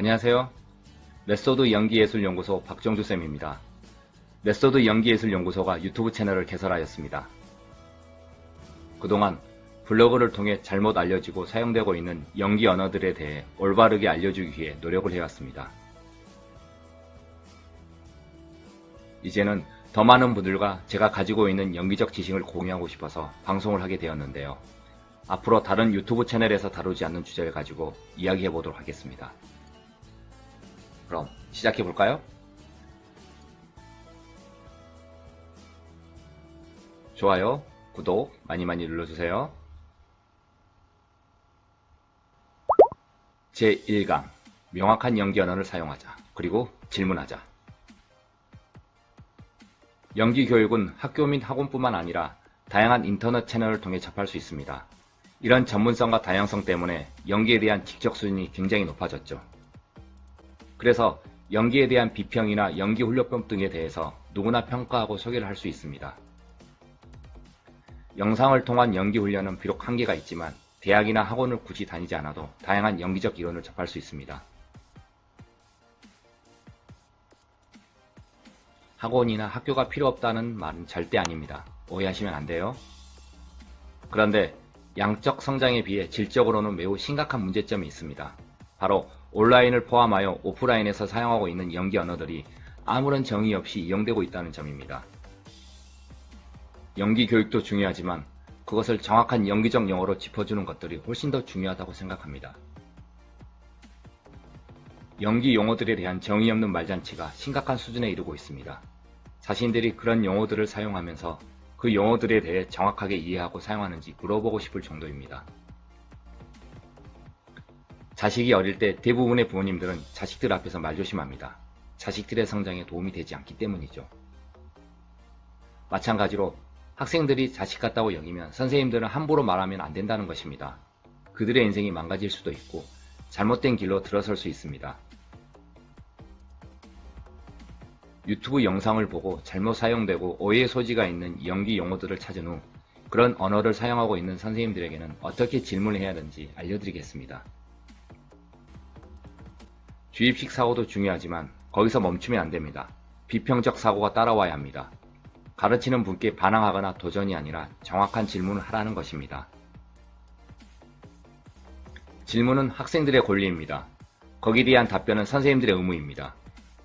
안녕하세요. 메소드 연기예술연구소 박정주쌤입니다. 메소드 연기예술연구소가 유튜브 채널을 개설하였습니다. 그동안 블로그를 통해 잘못 알려지고 사용되고 있는 연기 언어들에 대해 올바르게 알려주기 위해 노력을 해왔습니다. 이제는 더 많은 분들과 제가 가지고 있는 연기적 지식을 공유하고 싶어서 방송을 하게 되었는데요. 앞으로 다른 유튜브 채널에서 다루지 않는 주제를 가지고 이야기해 보도록 하겠습니다. 그럼 시작해 볼까요? 좋아요, 구독 많이 많이 눌러주세요. 제1강 명확한 연기 언어를 사용하자. 그리고 질문하자. 연기 교육은 학교 및 학원뿐만 아니라 다양한 인터넷 채널을 통해 접할 수 있습니다. 이런 전문성과 다양성 때문에 연기에 대한 직접 수준이 굉장히 높아졌죠. 그래서 연기에 대한 비평이나 연기 훈련법 등에 대해서 누구나 평가하고 소개를 할 수 있습니다. 영상을 통한 연기 훈련은 비록 한계가 있지만 대학이나 학원을 굳이 다니지 않아도 다양한 연기적 이론을 접할 수 있습니다. 학원이나 학교가 필요 없다는 말은 절대 아닙니다. 오해하시면 안 돼요. 그런데 양적 성장에 비해 질적으로는 매우 심각한 문제점이 있습니다. 바로 온라인을 포함하여 오프라인에서 사용하고 있는 연기 언어들이 아무런 정의 없이 이용되고 있다는 점입니다. 연기 교육도 중요하지만 그것을 정확한 연기적 용어로 짚어주는 것들이 훨씬 더 중요하다고 생각합니다. 연기 용어들에 대한 정의 없는 말잔치가 심각한 수준에 이르고 있습니다. 자신들이 그런 용어들을 사용하면서 그 용어들에 대해 정확하게 이해하고 사용하는지 물어보고 싶을 정도입니다. 자식이 어릴 때 대부분의 부모님들은 자식들 앞에서 말조심합니다. 자식들의 성장에 도움이 되지 않기 때문이죠. 마찬가지로 학생들이 자식 같다고 여기면 선생님들은 함부로 말하면 안 된다는 것입니다. 그들의 인생이 망가질 수도 있고 잘못된 길로 들어설 수 있습니다. 유튜브 영상을 보고 잘못 사용되고 오해의 소지가 있는 연기 용어들을 찾은 후 그런 언어를 사용하고 있는 선생님들에게는 어떻게 질문을 해야 하는지 알려드리겠습니다. 주입식 사고도 중요하지만 거기서 멈추면 안 됩니다. 비평적 사고가 따라와야 합니다. 가르치는 분께 반항하거나 도전이 아니라 정확한 질문을 하라는 것입니다. 질문은 학생들의 권리입니다. 거기에 대한 답변은 선생님들의 의무입니다.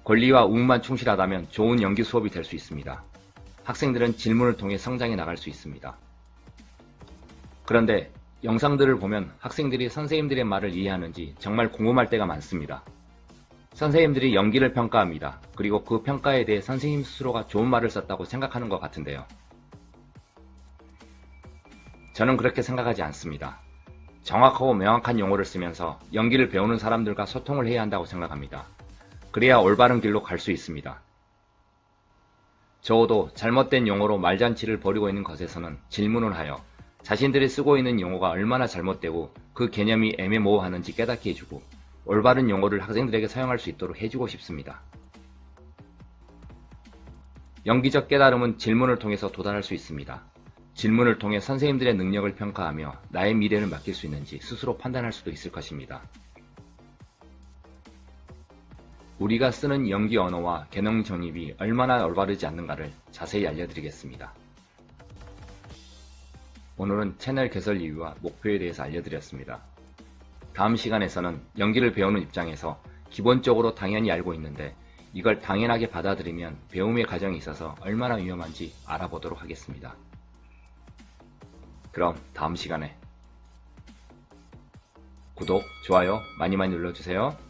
권리와 의무만 충실하다면 좋은 연기 수업이 될 수 있습니다. 학생들은 질문을 통해 성장해 나갈 수 있습니다. 그런데 영상들을 보면 학생들이 선생님들의 말을 이해하는지 정말 궁금할 때가 많습니다. 선생님들이 연기를 평가합니다. 그리고 그 평가에 대해 선생님 스스로가 좋은 말을 썼다고 생각하는 것 같은데요. 저는 그렇게 생각하지 않습니다. 정확하고 명확한 용어를 쓰면서 연기를 배우는 사람들과 소통을 해야 한다고 생각합니다. 그래야 올바른 길로 갈 수 있습니다. 적어도 잘못된 용어로 말잔치를 벌이고 있는 것에서는 질문을 하여 자신들이 쓰고 있는 용어가 얼마나 잘못되고 그 개념이 애매모호하는지 깨닫게 해주고 올바른 용어를 학생들에게 사용할 수 있도록 해주고 싶습니다. 연기적 깨달음은 질문을 통해서 도달할 수 있습니다. 질문을 통해 선생님들의 능력을 평가하며 나의 미래를 맡길 수 있는지 스스로 판단할 수도 있을 것입니다. 우리가 쓰는 연기 언어와 개능 정립이 얼마나 올바르지 않는가를 자세히 알려드리겠습니다. 오늘은 채널 개설 이유와 목표에 대해서 알려드렸습니다. 다음 시간에서는 연기를 배우는 입장에서 기본적으로 당연히 알고 있는데 이걸 당연하게 받아들이면 배움의 과정에 있어서 얼마나 위험한지 알아보도록 하겠습니다. 그럼 다음 시간에 구독, 좋아요 많이 많이 눌러주세요.